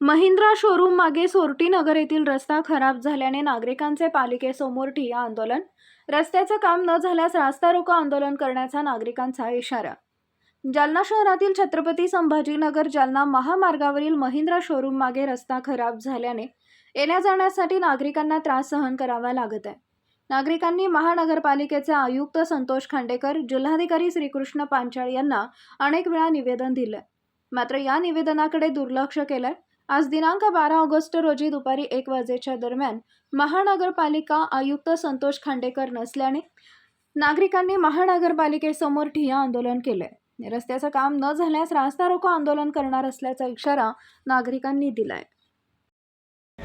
Mahindra showroom मागे सोरटी नगर येथील रस्ता खराब झाल्याने नागरिकांचे पालिकेसमोर ठिय्या आंदोलन. रस्त्याचं काम न झाल्यास रास्ता रोको आंदोलन करण्याचा नागरिकांचा इशारा. जालना शहरातील छत्रपती संभाजीनगर जालना महामार्गावरील महिंद्रा शोरूम मागे रस्ता खराब झाल्याने येण्या जाण्यासाठी नागरिकांना त्रास सहन करावा लागत आहे. नागरिकांनी महानगरपालिकेचे आयुक्त संतोष खांडेकर जिल्हाधिकारी श्रीकृष्ण पांचाळ यांना अनेक वेळा निवेदन दिलं मात्र या निवेदनाकडे दुर्लक्ष केलंय. आज दिनांक बारा ऑगस्ट रोजी दुपारी एक वाजेच्या दरम्यान महानगरपालिका आयुक्त संतोष खांडेकर नसल्याने नागरिकांनी महानगरपालिकेसमोर ठिय्या आंदोलन केलंय. रस्त्याचं काम न झाल्यास रास्ता रोको आंदोलन करणार असल्याचा इशारा नागरिकांनी दिलाय.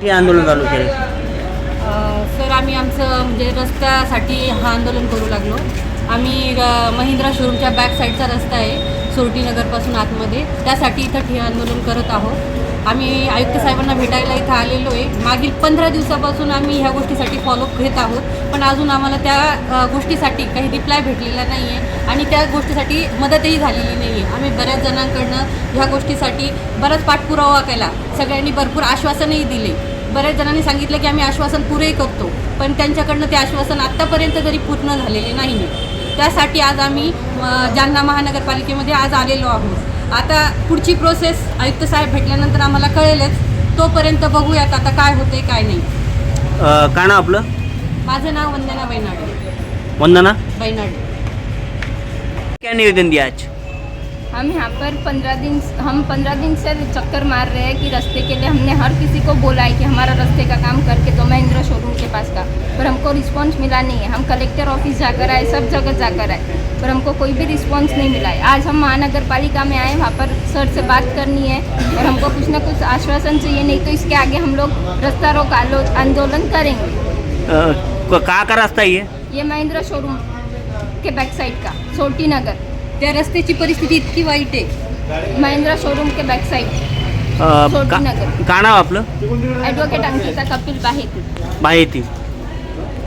आंदोलन चालू केलं आमचं म्हणजे रस्त्यासाठी हा आंदोलन करू लागलो. आम्ही महिंद्रा शोरूमच्या बॅक साईडचा रस्ता आहे सोरटीनगरपासून आतमध्ये. त्यासाठी इथं ठे आंदोलन करत आहोत. आम्ही आयुक्त साहेबांना भेटायला इथं आलेलो आहे. मागील पंधरा दिवसापासून आम्ही ह्या गोष्टीसाठी फॉलोअप घेत आहोत. पण अजून आम्हाला त्या गोष्टीसाठी काही रिप्लाय भेटलेला नाही आहे आणि त्या गोष्टीसाठी मदतही झालेली नाही आहे आम्ही बऱ्याच जणांकडनं ह्या गोष्टीसाठी बराच पाठपुरावा केला. सगळ्यांनी भरपूर आश्वासनही दिले. बऱ्याच जणांनी सांगितलं की आम्ही आश्वासन पुरे करतो पण त्यांच्याकडनं ते आश्वासन आत्तापर्यंत तरी पूर्ण झालेले नाही त्यासाठी आज आम्ही जालना महानगरपालिकेमध्ये आज आलेलो आहोत. आता पुढची प्रोसेस आयुक्त साहेब भेटल्यानंतर आम्हाला कळेलच तोपर्यंत बघूयात आता काय होते काय नाही. काय नाव आपलं? माझं नाव वंदना बैनाडे. वंदना? बैनाडे. क्या निवेदन दिया आज? हम यहाँ पर पंद्रह दिन हम पंद्रह दिन से चक्कर मार रहे हैं कि रास्ते के लिए हमने हर किसी को बोला है कि हमारा रास्ते का काम करके दो महिंद्रा शोरूम के पास का। पर हमको रिस्पांस मिला नहीं है। हम कलेक्टर ऑफ़िस जाकर आए सब जगह जाकर आए। पर हमको कोई भी रिस्पांस नहीं मिला है। आज हम महानगर पालिका में आए वहाँ पर सर से बात करनी है और हमको कुछ ना कुछ आश्वासन चाहिए नहीं तो इसके आगे हम लोग रास्ता रोक आंदोलन करेंगे। कहाँ का का रास्ता ये? ये महिंद्रा शोरूम के बैक साइड का सोटी नगर। त्या रस्त्याची परिस्थिती इतकी वाईट आहे. महिंद्रा शोरूम के बैक साइड अ, का सोटीनगर. का नाव आपलं? ॲडव्होकेट अंकिता कपिल बाहेती माहिती